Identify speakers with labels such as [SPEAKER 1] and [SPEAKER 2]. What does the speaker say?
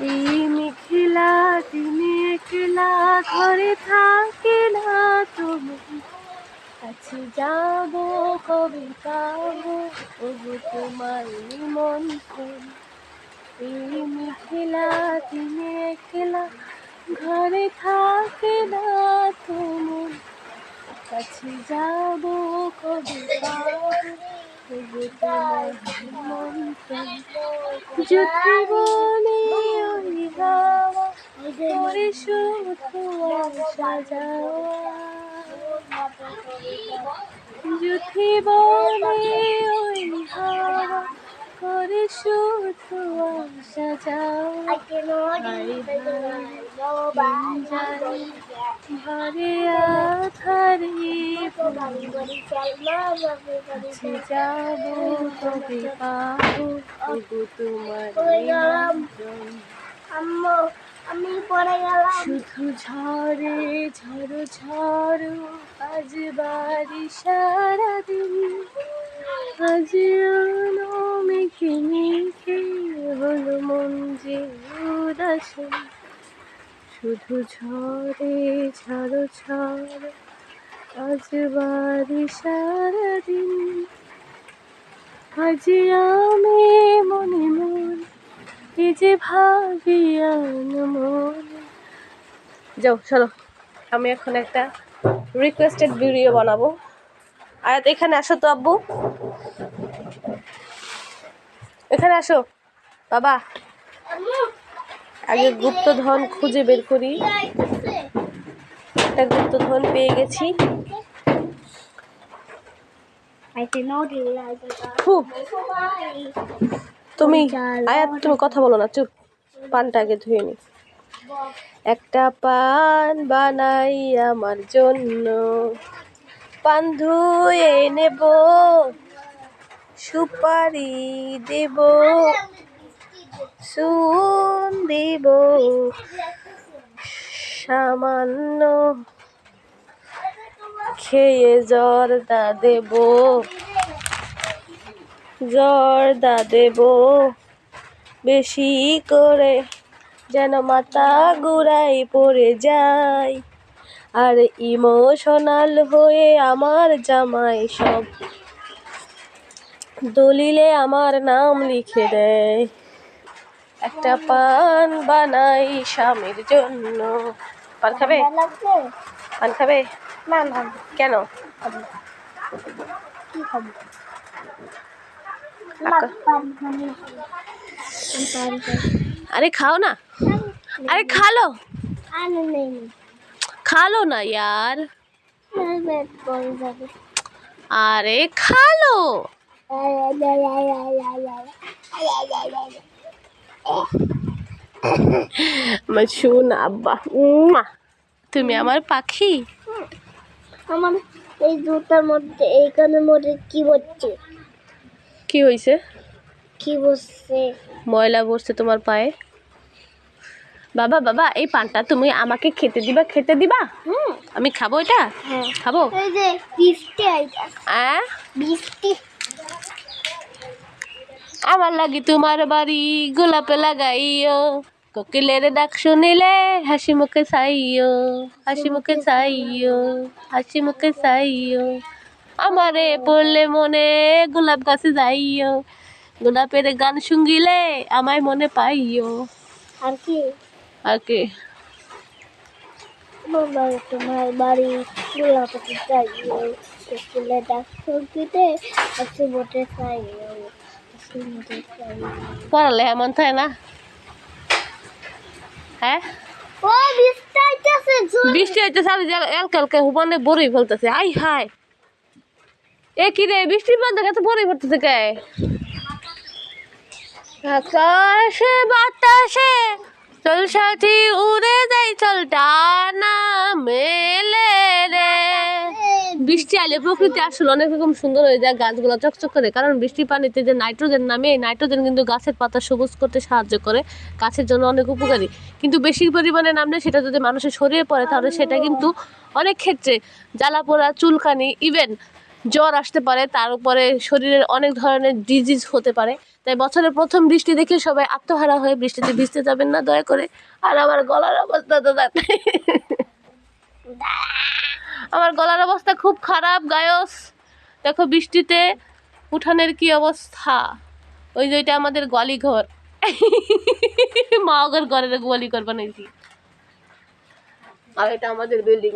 [SPEAKER 1] এই মিথিলা দিনে একলা ঘরে থাকে না তুমি। কাছে যাব, কবে পাবো? ওগো তোমার নিমন্ত্রণ এই মিথিলা দিনে একলা ঘরে থাকে না তুমি। কাছে যাব, কবে পাবো? ওগো তোমার নিমন্ত্রণ যুদ্ধে বনে ওই হাওয়া করে শুধু আসা যাওয়া ওই হাওয়া করে ঘরে
[SPEAKER 2] আমি পড়ে গেলাম
[SPEAKER 1] শুধু ঝড়ে ঝড়ো ঝড়ো, আজ বাড়ি সারাদিন। আজ মেঘে মেঘে হলো মন যে উদাসীন। শুধু ঝড়ে ঝড়ো ঝড়ো আজ বাড়ি সারাদিন, আজ আমি মনে মন, এই যে ভাবিয়ান মনে। যাও, চলো, আমি এখন একটা রিকোয়েস্টেড ভিডিও বানাবো। আয়াত, এখানে আসো তো আব্বু। এখানে আসো। বাবা, আগে গুপ্তধন খুঁজে বের করি। একটা গুপ্তধন পেয়ে গেছি। তুমি আয়াত তুমি কথা বলো না চুপ। পানটা আগে ধুয়ে নি। একটা পান বানাই আমার জন্য। পান ধুয়ে নেব। সুপারি দেব। সুন দেব। সামান্য খেয়ে জর্দা দেব। জর্দা দেব। বেশি করে যেন মাথা গুড়াই পড়ে যায় আর ইমোশনাল হয়ে আমার জামাই সব দলিলে আমার নাম লিখে দেয়। একটা পান বানাই স্বামীর জন্য। পান খাবে? পান খাবে?
[SPEAKER 2] না না,
[SPEAKER 1] কেন?
[SPEAKER 2] কি খাব
[SPEAKER 1] কাকা।
[SPEAKER 2] পান খাব পান
[SPEAKER 1] আরে খাও না। আরে খালো।
[SPEAKER 2] আনে নেই
[SPEAKER 1] খালো না यार
[SPEAKER 2] পেট পড়ে যাবে
[SPEAKER 1] আরে খালো। আমার শোন আব্বা। উম্মা। তুমি আমার পাখি?
[SPEAKER 2] আমার এই জুতার মধ্যে এইখানের মধ্যে কি বসছে
[SPEAKER 1] কি হয়েছে
[SPEAKER 2] কি বসছে
[SPEAKER 1] ময়লা বসছে তোমার পায়ে? বাবা বাবা এই পানটা তুমি আমাকে খেতে দিবা খেতে দিবা?
[SPEAKER 2] হুম।
[SPEAKER 1] আমি খাব এটা?
[SPEAKER 2] হ্যাঁ।
[SPEAKER 1] খাব?
[SPEAKER 2] এই যে বৃষ্টি আইতা বৃষ্টি।
[SPEAKER 1] আমার লাগি তোমার বাড়ি গোলাপে লাগাইও। কোকিলের ডাক শুনিলে হাসি মুখে চাইও হাসি মুখে চাইও হাসি মুখে চাইও আমারে পড়লে মনে গোলাপ গাছে যাইও গোলাপের গান শুঙ্গিলে আমায় মনে পাইও।
[SPEAKER 2] আর কি?
[SPEAKER 1] আর কি?
[SPEAKER 2] তোমার বাড়ি গোলাপতি চাইও স্কুলে ডাক মোটে চাইও আসি চাইও
[SPEAKER 1] পড়ালে এমন থাকে না? হ্যাঁ?
[SPEAKER 2] বৃষ্টি
[SPEAKER 1] হইতেছে আর এলকা এলকা হুবানে বড়ই ফেলতেছে। আই হাই এ কি রে বৃষ্টির মধ্যে কত বড়ই ফেলতেছে কে? আকাশে বাতাসে চল সাথী উড়ে যাই চল টানা বৃষ্টি আলে প্রকৃতি আসলে অনেক রকম সুন্দর হয়ে যায়, গাছগুলো চকচক করে। কারণ বৃষ্টির পানিতে যে নাইট্রোজেন নামে, এই নাইট্রোজেন কিন্তু গাছের পাতা সবুজ করতে সাহায্য করে, গাছের জন্য অনেক উপকারী। কিন্তু বেশি পরিমাণে নামলে সেটা যদি মানুষের শরীরে পড়ে, তাহলে সেটা কিন্তু অনেক ক্ষেত্রে জ্বালা পোড়া চুলকানি ইভেন জ্বর আসতে পারে, তার উপরে শরীরের অনেক ধরনের ডিজিজ হতে পারে। তাই বছরের প্রথম বৃষ্টি দেখে সবাই আত্মহারা হয়ে বৃষ্টিতে ভিজতে যাবেন না, দয়া করে। আর আমার গলার অবস্থা তো আমার গলার অবস্থা খুব খারাপ, গায়স। দেখো বৃষ্টিতে উঠানের কি অবস্থা? ওই যে ওইটা আমাদের গলিঘর। ঘর মা ওগর ঘরের গোয়ালি ঘর বানাইছি আর এটা আমাদের বিল্ডিং